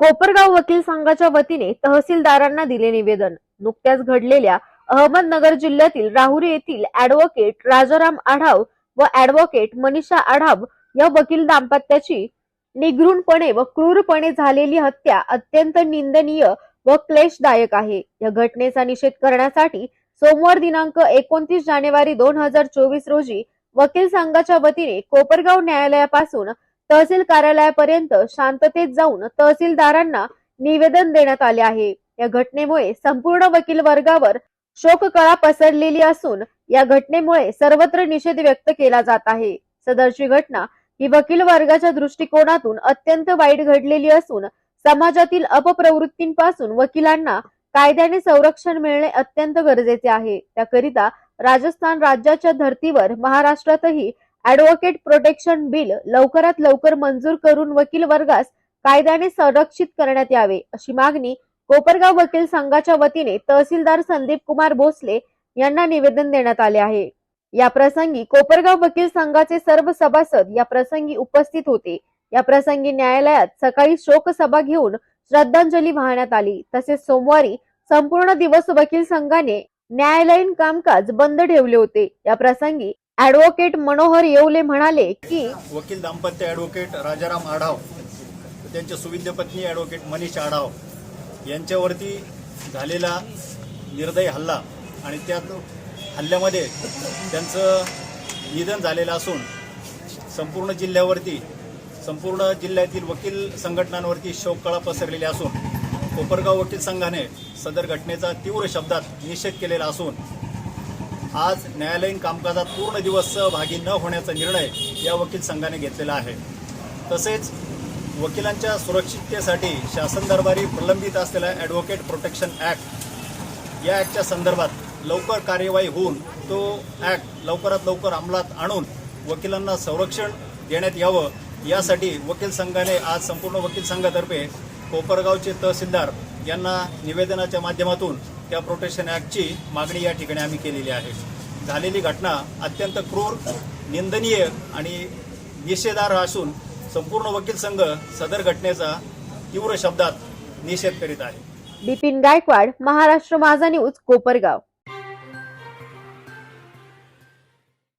कोपरगाव वकील संघाच्या वतीने तहसीलदारांना दिले निवेदन. नुकत्याच घडलेल्या अहमदनगर जिल्ह्यातील राहुरी येथील ऍडव्होकेट राजाराम आढाव व ऍडव्होकेट मनीषा आढाव या वकील दाम्पत्याची निघृणपणे व क्रूरपणे झालेली हत्या अत्यंत निंदनीय व क्लेशदायक आहे. या घटनेचा निषेध करण्यासाठी सोमवार दिनांक एकोणतीस जानेवारी दोन हजार चोवीस रोजी वकील संघाच्या वतीने कोपरगाव न्यायालयापासून तहसील कार्यालयापर्यंत शांततेत जाऊन तहसीलदारांना निवेदन देण्यात आले आहे. या घटनेमुळे संपूर्ण वकील वर्गावर शोककळा पसरलेली असून या घटनेमुळे सर्वत्र निषेध व्यक्त केला जात आहे. सदरची घटना ही वकील वर्गाच्या दृष्टिकोनातून अत्यंत वाईट घडलेली असून समाजातील अपप्रवृत्तींपासून वकिलांना कायद्याने संरक्षण मिळणे अत्यंत गरजेचे आहे. त्याकरिता राजस्थान राज्याच्या धर्तीवर महाराष्ट्रातही ऍडव्होकेट प्रोटेक्शन बिल लवकरात लवकर मंजूर करून वकील वर्गास कायद्याने संरक्षित करण्यात यावे अशी मागणी कोपरगाव वकील संघाच्या वतीने तहसीलदार संदीप कुमार भोसले यांना निवेदन देण्यात आले आहे. या प्रसंगी कोपरगाव वकील संघाचे सर्व सभासद या प्रसंगी उपस्थित होते. या प्रसंगी न्यायालयात सकाळी शोक सभा घेऊन श्रद्धांजली वाहण्यात आली. तसेच सोमवारी संपूर्ण दिवस वकील संघाने न्यायालयीन कामकाज बंद ठेवले होते. या प्रसंगी ऍडव्होकेट मनोहर येवले म्हणाले की वकील दाम्पत्य ऍडव्होकेट राजाराम आढाव त्यांच्या सुविद्य पत्नी ॲडव्होकेट मनीष आढाव यांच्यावरती झालेला निर्दयी हल्ला आणि त्या हल्ल्यामध्ये त्यांचं निधन झालेलं असून संपूर्ण जिल्ह्यावरती संपूर्ण जिल्ह्यातील वकील संघटनांवरती शोककळा पसरलेली असून कोपरगाव वकील संघाने सदर घटनेचा तीव्र शब्दात निषेध केलेला असून आज न्यायालयीन कामकाजात पूर्ण दिवस सहभागी न होण्याचा निर्णय या वकील संघाने घेतलेला आहे. तसेच वकिलांच्या सुरक्षिततेसाठी शासन दरबारी प्रलंबित असलेला ॲडव्होकेट प्रोटेक्शन ॲक्ट या ॲक्टच्या संदर्भात लवकर कार्यवाही होऊन तो ॲक्ट लवकरात लवकर अंमलात आणून वकिलांना संरक्षण देण्यात यावं यासाठी वकील संघाने आज संपूर्ण वकील संघातर्फे कोपरगावचे तहसीलदार यांना निवेदनाच्या माध्यमातून त्या प्रोटेक्शन ॲक्टची मागणी या ठिकाणी आम्ही केलेली आहे. झालेली घटना अत्यंत क्रूर निंदनीय आणि निषेधार्ह असून संपूर्ण वकील संघ सदर घटनेचा तीव्र शब्दात निषेध करीत आहे. बिपिन गायकवाड महाराष्ट्र माझा न्यूज कोपरगाव.